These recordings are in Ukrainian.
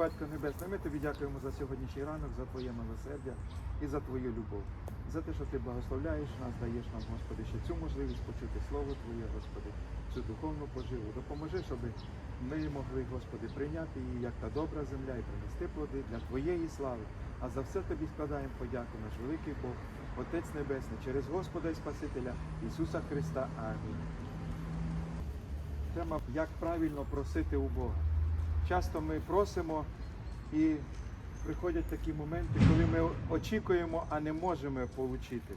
Батько Небесний, ми тобі дякуємо за сьогоднішній ранок, за Твоє милосердя і за Твою любов. За те, що ти благословляєш нас, даєш нам, Господи, ще цю можливість почути Слово Твоє, Господи, цю духовну поживу. Допоможи, щоб ми могли, Господи, прийняти її як та добра земля і принести плоди для Твоєї слави. А за все тобі складаємо подяку, наш великий Бог, Отець Небесний, через Господа і Спасителя Ісуса Христа. Амінь. Тема як правильно просити у Бога. Часто ми просимо і приходять такі моменти, коли ми очікуємо, а не можемо отримати.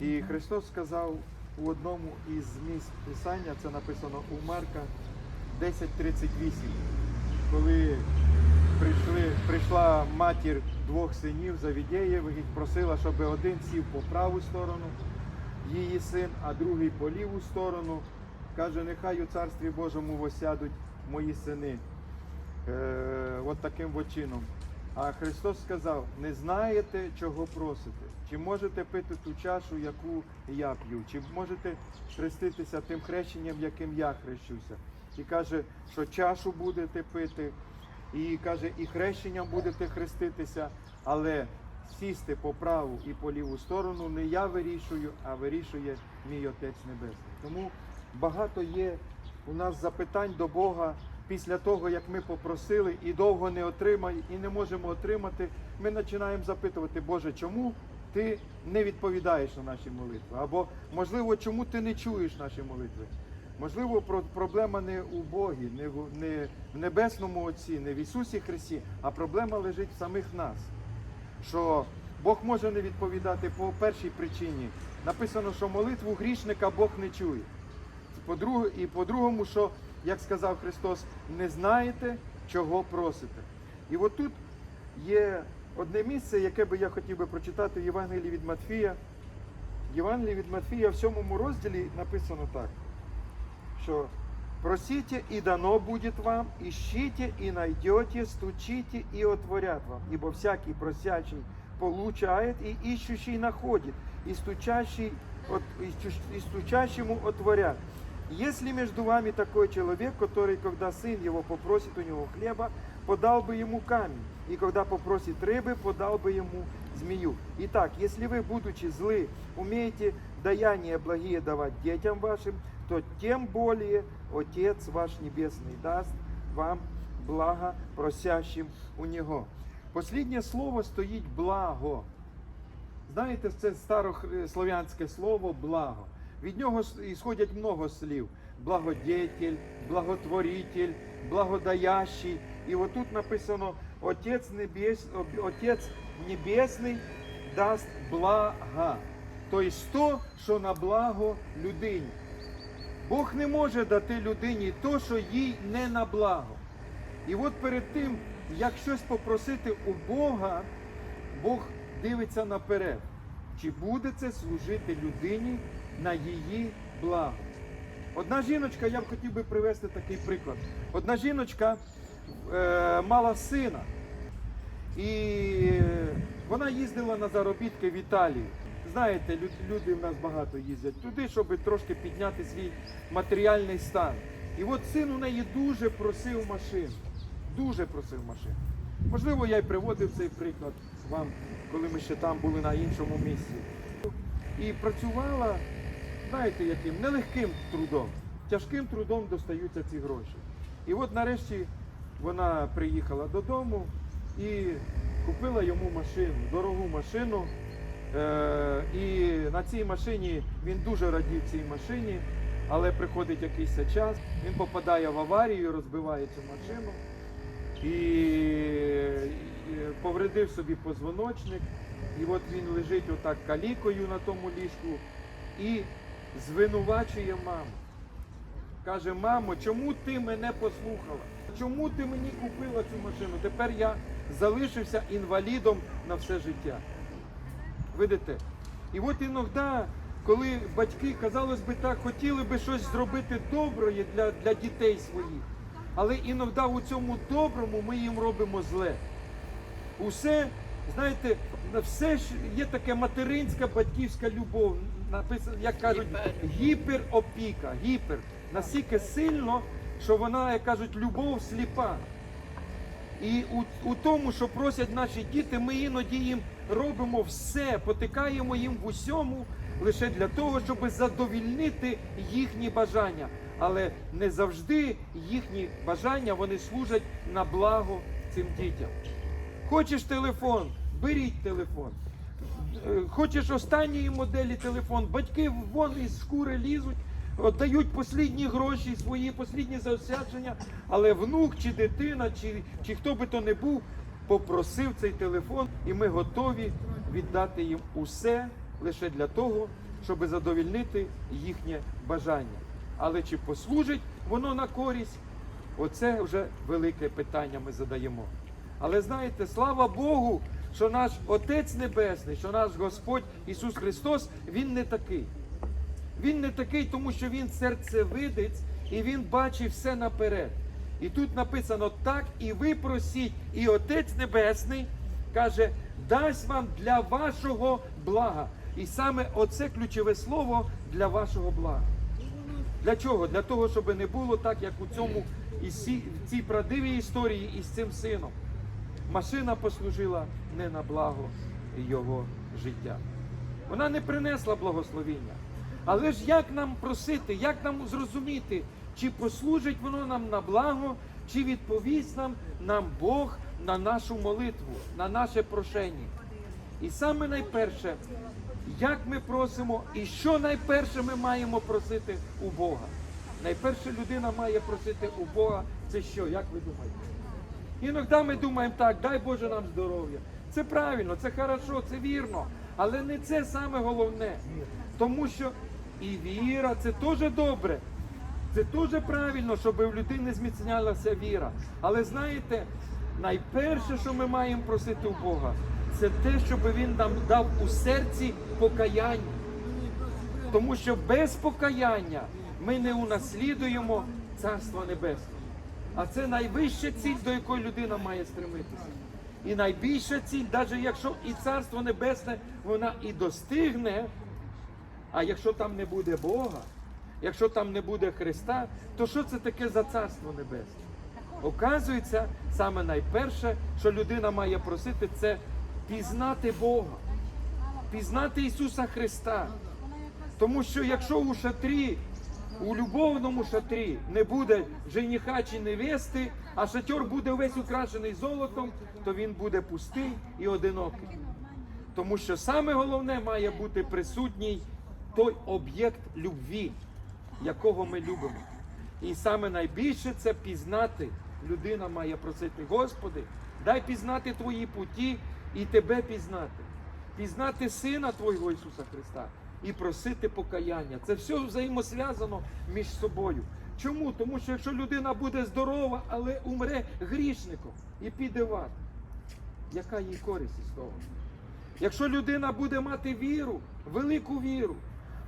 І Христос сказав у одному із місць Писання, це написано у Марка 10.38, коли прийшли, прийшла матір двох синів Завідєєвих і просила, щоб один сів по праву сторону, її син, а другий по ліву сторону. Каже, нехай у царстві Божому восядуть мої сини. Е, от таким от чином. А Христос сказав: не знаєте, чого просите. Чи можете пити ту чашу, яку я п'ю, чи можете хреститися тим хрещенням, яким я хрещуся. І каже, що чашу будете пити, і каже, і хрещенням будете хреститися, але сісти по праву і по ліву сторону не я вирішую, а вирішує мій Отець Небесний. Тому багато є у нас запитань до Бога після того, як ми попросили і довго не отримаємо, і не можемо отримати. Ми починаємо запитувати, Боже, чому ти не відповідаєш на наші молитви? Або, можливо, чому ти не чуєш наші молитви? Можливо, проблема не у Богі, не в Небесному Отці, не в Ісусі Христі, а проблема лежить в самих нас. Що Бог може не відповідати по першій причині. Написано, що молитву грішника Бог не чує. По-друге, і по-другому, що, як сказав Христос, не знаєте, чого просите. І от тут є одне місце, яке би я хотів би прочитати в Євангелії від Матфія. В Євангелії від Матфія в сьомому розділі написано так, що просите, і дано будет вам, ищите, и найдете, стучите, и отворят вам. Ибо всякий просячий получает, и ищущий находит, и стучащий, от, и стуч- и стучащему отворят. Если между вами такой человек, который, когда сын его попросит у него хлеба, подал бы ему камень, и когда попросит рыбы, подал бы ему змею. Итак, если вы, будучи злы, умеете даяния благие давать детям вашим, то тем более Отец ваш Небесный даст вам благо просящим у Него. Посліднє слово стоїть благо. Знаєте, це старослов'янське слово благо. Від нього ісходять много слів: благодетель, благотворитель, благодаящий. І отут написано Отець, Небес, Отець Небесний дасть блага. Тобто то, що на благо людині. Бог не може дати людині то, що їй не на благо. І от перед тим, як щось попросити у Бога, Бог дивиться наперед. Чи буде це служити людині на її благо? Одна жіночка, я б хотів би привести такий приклад. Одна жіночка е, мала сина, і вона їздила на заробітки в Італію. Знаєте, люди в нас багато їздять туди, щоб трошки підняти свій матеріальний стан. І от син у неї дуже просив машину. Дуже просив машину. Можливо, я й приводив цей приклад вам, коли ми ще там були на іншому місці. І працювала, знаєте, яким нелегким трудом. Тяжким трудом достаються ці гроші. І от нарешті вона приїхала додому і купила йому машину, дорогу машину. Е, і на цій машині він дуже радів цій машині, але приходить якийсь час, він попадає в аварію, розбиває цю машину і, і повредив собі позвоночник. І от він лежить отак калікою на тому ліжку і звинувачує маму. Каже, мамо, чому ти мене послухала? Чому ти мені купила цю машину? Тепер я залишився інвалідом на все життя. Видите? І от іноді, коли батьки, казалось би так, хотіли би щось зробити добре для, для дітей своїх, але іноді у цьому доброму ми їм робимо зле. Усе, знаєте, все ж є таке материнська батьківська любов. Написано, як кажуть, гіперопіка, гіпер. Настільки сильно, що вона, як кажуть, любов сліпа. І у, у тому, що просять наші діти, ми іноді їм робимо все, потикаємо їм в усьому лише для того, щоб задовільнити їхні бажання. Але не завжди їхні бажання вони служать на благо цим дітям. Хочеш телефон, беріть телефон. Е, Хочеш останньої моделі телефон, батьки вон із шкури лізуть, дають послідні гроші, свої послідні заощадження, але внук чи дитина, чи, чи хто би то не був, попросив цей телефон, і ми готові віддати їм усе лише для того, щоб задовільнити їхнє бажання. Але чи послужить воно на користь? Оце вже велике питання ми задаємо. Але знаєте, слава Богу, що наш Отець Небесний, що наш Господь Ісус Христос, Він не такий. Він не такий, тому що Він серцевидець і Він бачить все наперед. І тут написано так, і ви просіть, і Отець Небесний каже, дасть вам для вашого блага. І саме оце ключове слово для вашого блага. Для чого? Для того, щоб не було так, як у цьому і цій правдивій історії із цим сином. Машина послужила не на благо його життя. Вона не принесла благословіння. Але ж як нам просити, як нам зрозуміти, чи послужить воно нам на благо, чи відповість нам, нам Бог на нашу молитву, на наше прошення. І саме найперше, як ми просимо, і що найперше ми маємо просити у Бога. Найперше людина має просити у Бога, це що? Як ви думаєте? Іноді ми думаємо так, дай Боже нам здоров'я. Це правильно, це хорошо, це вірно. Але не це саме головне. Тому що і віра це теж добре. Це теж правильно, щоб у людини зміцнялася віра. Але знаєте, найперше, що ми маємо просити у Бога, це те, щоб Він нам дав у серці покаяння. Тому що без покаяння ми не унаслідуємо Царство Небесне. А це найвища ціль, до якої людина має стремитися. І найбільша ціль, навіть якщо і Царство Небесне вона і достигне, а якщо там не буде Бога, якщо там не буде Христа, то що це таке за Царство Небесне? Оказується, саме найперше, що людина має просити, це пізнати Бога, пізнати Ісуса Христа. Тому що якщо у шатрі, у любовному шатрі не буде жениха чи невести, а шатер буде весь украшений золотом, то він буде пустий і одинокий. Тому що саме головне має бути присутній той об'єкт любві, якого ми любимо. І саме найбільше це пізнати. Людина має просити, Господи, дай пізнати Твої путі і Тебе пізнати. Пізнати Сина Твого Ісуса Христа і просити покаяння. Це все взаємосв'язано між собою. Чому? Тому що якщо людина буде здорова, але умре грішником і піде в ад, яка їй користь із того? Якщо людина буде мати віру, велику віру,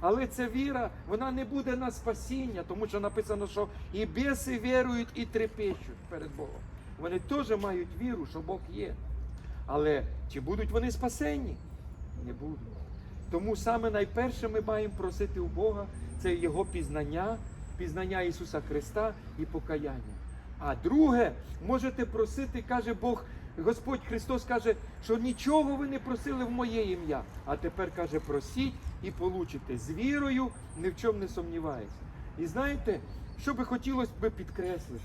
але ця віра, вона не буде на спасіння, тому що написано, що і біси вірують, і трепещуть перед Богом. Вони теж мають віру, що Бог є. Але чи будуть вони спасені? Не будуть. Тому саме найперше ми маємо просити у Бога це Його пізнання, пізнання Ісуса Христа і покаяння. А друге, можете просити, каже Бог, Господь Христос каже, що нічого ви не просили в моє ім'я. А тепер каже, просіть і получите з вірою, ні в чому не сумніваюся. І знаєте, що би хотілося би підкреслити?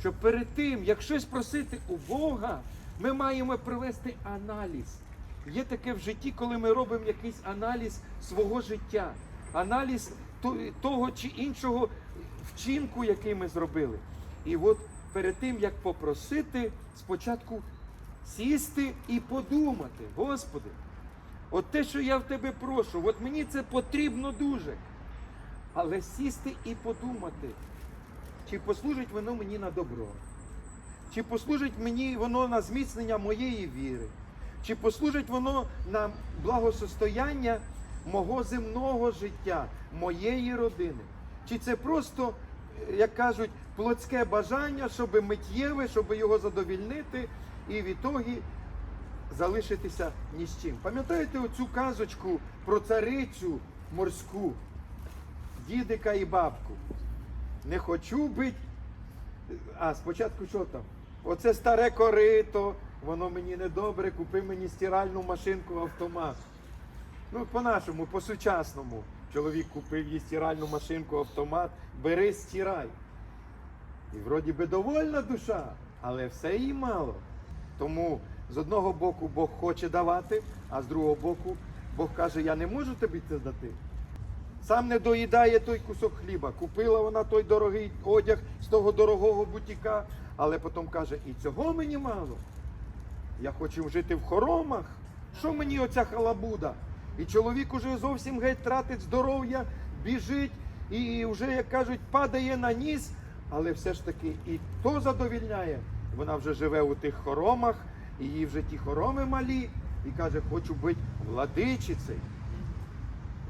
Що перед тим, як щось просити у Бога, ми маємо провести аналіз. Є таке в житті, коли ми робимо якийсь аналіз свого життя, аналіз того чи іншого вчинку, який ми зробили. І от перед тим, як попросити, спочатку сісти і подумати, Господи, от те, що я в тебе прошу, от мені це потрібно дуже. Але сісти і подумати, чи послужить воно мені на добро, чи послужить мені воно на зміцнення моєї віри, чи послужить воно на благосостояння мого земного життя, моєї родини, чи це просто, як кажуть, плотське бажання, щоб миттєве, щоб його задовільнити, і в ітогі залишитися ні з чим. Пам'ятаєте оцю казочку про царицю морську, дідика і бабку? Не хочу бить. А спочатку що там? Оце старе корито, воно мені не добре, купи мені стиральну машинку автомат. Ну, по-нашому, по-сучасному. Чоловік купив їй стиральну машинку автомат, бери, стирай. І вроді би довольна душа, але все їй мало. Тому з одного боку Бог хоче давати, а з другого боку Бог каже, я не можу тобі це дати. Сам не доїдає той кусок хліба. Купила вона той дорогий одяг з того дорогого бутіка, але потім каже, і цього мені мало. Я хочу жити в хоромах. Що мені оця халабуда? І чоловік уже зовсім геть тратить здоров'я, біжить і вже, як кажуть, падає на ніс, але все ж таки і то задовільняє. Вона вже живе у тих хоромах, і їй вже ті хороми малі, і каже, хочу бути владичицею.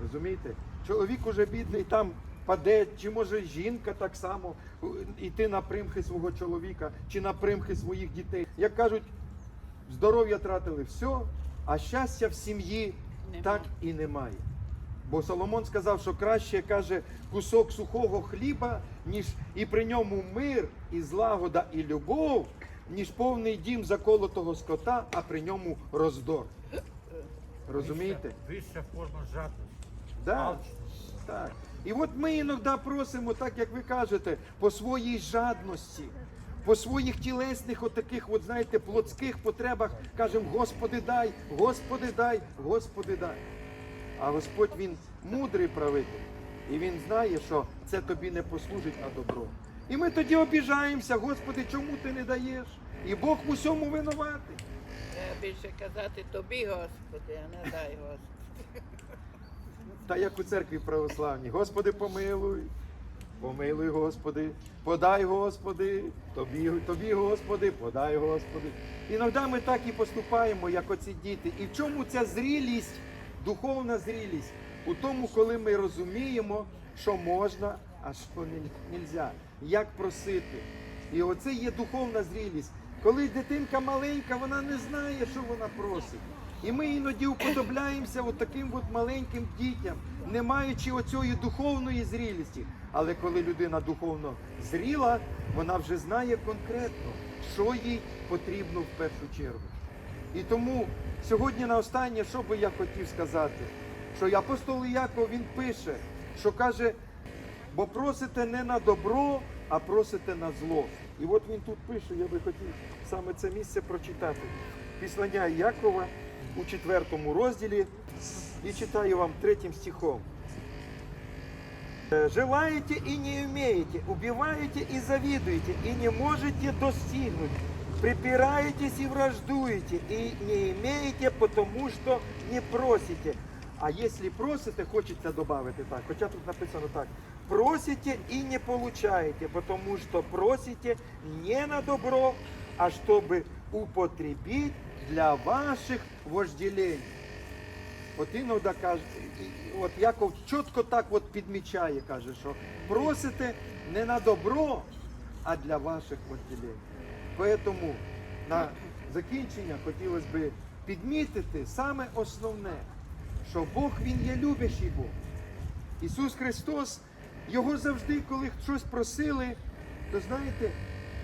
Розумієте? Чоловік уже бідний там паде, чи може жінка так само йти на примхи свого чоловіка, чи на примхи своїх дітей. Як кажуть, здоров'я тратили все, а щастя в сім'ї Нема. так і немає. Бо Соломон сказав, що краще каже кусок сухого хліба, ніж і при ньому мир, і злагода, і любов, ніж повний дім заколотого скота, а при ньому роздор. Розумієте? Вища форма жадності. Да. Так. І от ми іноді просимо, так як ви кажете, по своїй жадності, по своїх тілесних, отаких, от знаєте, плотських потребах кажемо, Господи дай, Господи дай, Господи дай. А Господь Він мудрий правитель. І він знає, що це тобі не послужить на добро. І ми тоді обіжаємося, Господи, чому ти не даєш? І Бог в усьому винуватий. Треба більше казати тобі, Господи, а не дай Господи. Та як у церкві православній. Господи, помилуй. Помилуй, Господи, подай, Господи, тобі, тобі, Господи, подай, Господи. Іноді ми так і поступаємо, як оці діти. І в чому ця зрілість, духовна зрілість? У тому, коли ми розуміємо, що можна, а що не можна. Як просити. І оце є духовна зрілість. Коли дитинка маленька, вона не знає, що вона просить. І ми іноді уподобляємося от таким от маленьким дітям, не маючи оцієї духовної зрілості. Але коли людина духовно зріла, вона вже знає конкретно, що їй потрібно в першу чергу. І тому сьогодні на останнє, що би я хотів сказати, що апостол Яков він пише, що каже, бо просите не на добро, а просите на зло. І от він тут пише, я би хотів саме це місце прочитати. Післання Якова у четвертому розділі і читаю вам третім стихом. Желаете и не умеете, убиваете и завидуете, и не можете достигнуть. Припираетесь и враждуете, и не имеете, потому что не просите. А если просите, хочется добавить так, хоча тут написано так. Просите и не получаете, потому что просите не на добро, а чтобы употребить для ваших вожделений. От іноді каже, от Яков чітко так от підмічає, каже, що просите не на добро, а для ваших вожделень. Тому на закінчення хотілося б підмітити саме основне, що Бог Він є любящий Бог. Ісус Христос, Його завжди, коли щось просили, то знаєте,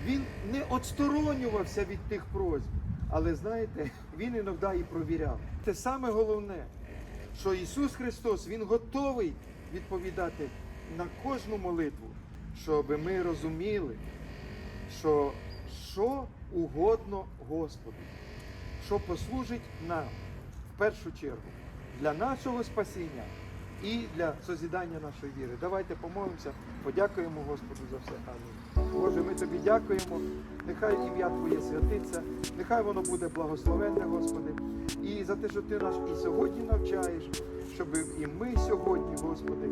Він не отсторонювався від тих просьб. Але знаєте, він іноді і провіряв. Те саме головне, що Ісус Христос Він готовий відповідати на кожну молитву, щоб ми розуміли, що що угодно Господу, що послужить нам в першу чергу для нашого спасіння і для созідання нашої віри. Давайте помолимося, подякуємо Господу за все. Амінь. Боже, ми тобі дякуємо. Нехай ім'я Твоє святиться, нехай воно буде благословенне, Господи. І за те, що ти нас і сьогодні навчаєш, щоб і ми сьогодні, Господи,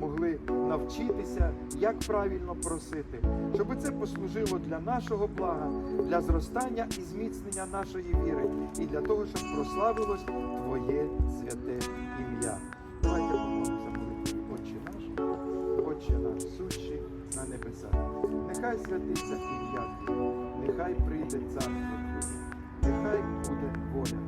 могли навчитися, як правильно просити, щоб це послужило для нашого блага, для зростання і зміцнення нашої віри, і для того, щоб прославилось Твоє святе ім'я. Давайте помолимося молитві. Отче наш, Отче наш, сущий на небесах. Нехай святиться ім'я нехай прийде царство Твоє, нехай буде воля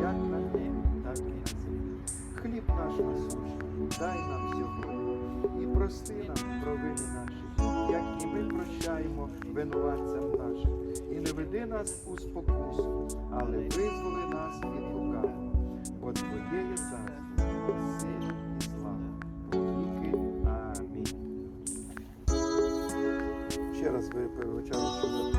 як на небі, так і на землі. Хліб наш насущний, дай нам сьогодні і прости нам провини наші, як і ми прощаємо винуватцям нашим. І не веди нас у спокусу, але визволи нас від лукавого. Бо Твоє є царство, сила і слава. Амінь. Ще раз ви перевчали